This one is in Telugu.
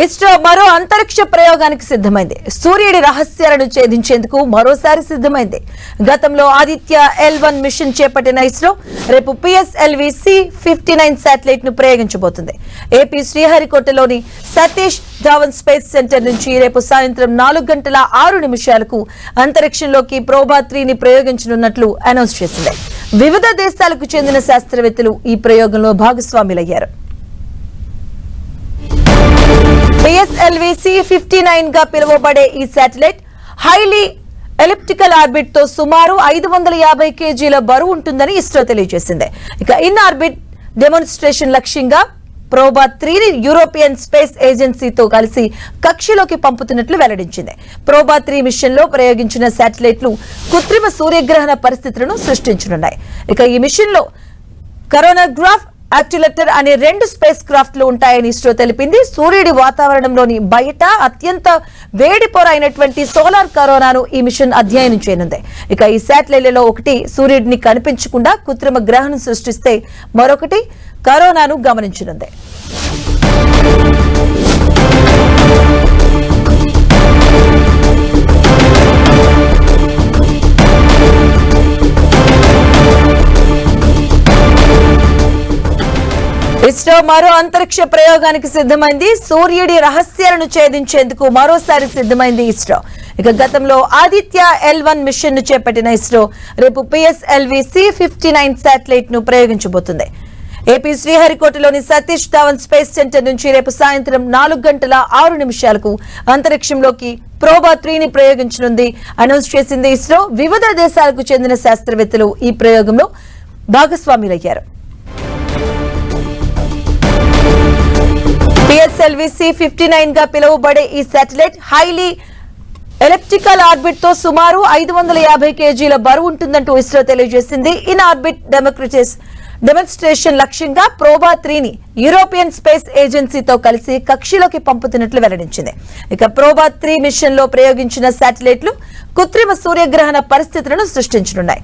ఇస్రో మరో అంతరిక్ష ప్రయోగానికి సిద్ధమైంది. సూర్యుడి రహస్యాలను ఛేదించేందుకు మరోసారి సిద్ధమైంది. గతంలో ఆదిత్య ఎల్ వన్ మిషన్ చేపట్టిన ఇస్రో రేపు పిఎస్ఎల్వి సి ఫిఫ్టీ నైన్ శాటిలైట్ను ప్రయోగించబోతుంది. ఏపీ శ్రీహరికోటలోని సతీష్ ధావన్ స్పేస్ సెంటర్ నుంచి రేపు సాయంత్రం నాలుగు గంటల ఆరు నిమిషాలకు అంతరిక్షంలోకి ప్రోబా త్రీని ప్రయోగించనున్నట్లు అనౌన్స్ చేసింది. వివిధ దేశాలకు చెందిన శాస్త్రవేత్తలు ఈ ప్రయోగంలో భాగస్వాములయ్యారు. పిఎస్ఎల్వి సి ఫిఫ్టీ నైన్గా పిలువబడే ఈ శాటిలైట్ హైలీ ఎలిప్టికల్ ఆర్బిట్తో సుమారు ఐదు వందల యాభై కేజీల బరువు ఉంటుందని ఇస్రో తెలియజేసింది. ఇక ఇన్ ఆర్బిట్ డెమోన్స్ట్రేషన్ లక్ష్యంగా ప్రోబా త్రీని యూరోపియన్ స్పేస్ ఏజెన్సీతో కలిసి కక్షలోకి పంపుతున్నట్లు వెల్లడించింది. ప్రోబా త్రీ మిషన్లో ప్రయోగించిన శాటిలైట్లు కృత్రిమ సూర్యగ్రహణ పరిస్థితులను సృష్టించనున్నాయి. ఇక ఈ మిషన్లో కరోనాగ్రాఫ్ యాక్యులేటర్ అనే రెండు స్పేస్ క్రాఫ్ట్లు ఉంటాయని ఇస్రో తెలిపింది. సూర్యుడి వాతావరణంలోని బయట అత్యంత వేడి పొర అయినటువంటి సోలార్ కరోనాను ఈ మిషన్ అధ్యయనం చేయనుంది. ఇక ఈ శాటిలైట్లలో ఒకటి సూర్యుడిని కనిపించకుండా కృత్రిమ గ్రహణం సృష్టిస్తే మరొకటి కరోనాను గమనించనుంది. ఇస్రో మరో అంతరిక్ష ప్రయోగానికి సిద్ధమైంది. సూర్యుడి రహస్యాలను ఛేదించేందుకు మరోసారి సిద్ధమైంది ఇస్రో. ఇక గతంలో ఆదిత్య ఎల్ వన్ మిషన్ను చేపట్టిన ఇస్రో రేపు పిఎస్ఎల్వి సి ఫిఫ్టీ నైన్ శాటిలైట్ను ప్రయోగించబోతుంది. ఏపీ శ్రీహరికోటలోని సతీష్ ధావన్ స్పేస్ సెంటర్ నుంచి రేపు సాయంత్రం నాలుగు గంటల ఆరు నిమిషాలకు అంతరిక్షంలోకి ప్రోబా త్రీని ప్రయోగించనుంది. అనౌన్స్ చేసింది ఇస్రో. వివిధ దేశాలకు చెందిన శాస్త్రవేత్తలు ఈ ప్రయోగంలో భాగస్వాములయ్యారు. జిఎస్ఎల్వి సి ఫిఫ్టీ నైన్గా పిలువబడే ఈ శాటిలైట్ హైలీ ఎలక్ట్రికల్ ఆర్బిట్తో సుమారు ఐదు వందల యాభై కేజీల బరువు ఉంటుందంటూ ఇస్రో తెలియజేసింది. ఇన్ ఆర్బిట్ డెమోక్రటిస్ డెమోన్స్ట్రేషన్ లక్ష్యంగా ప్రోబా త్రీని యూరోపియన్ స్పేస్ ఏజెన్సీతో కలిసి కక్షిలోకి పంపుతున్నట్లు వెల్లడించింది. ఇక ప్రోబా త్రీ మిషన్లో ప్రయోగించిన శాటిలైట్లు కృత్రిమ సూర్యగ్రహణ పరిస్థితులను సృష్టించనున్నాయి.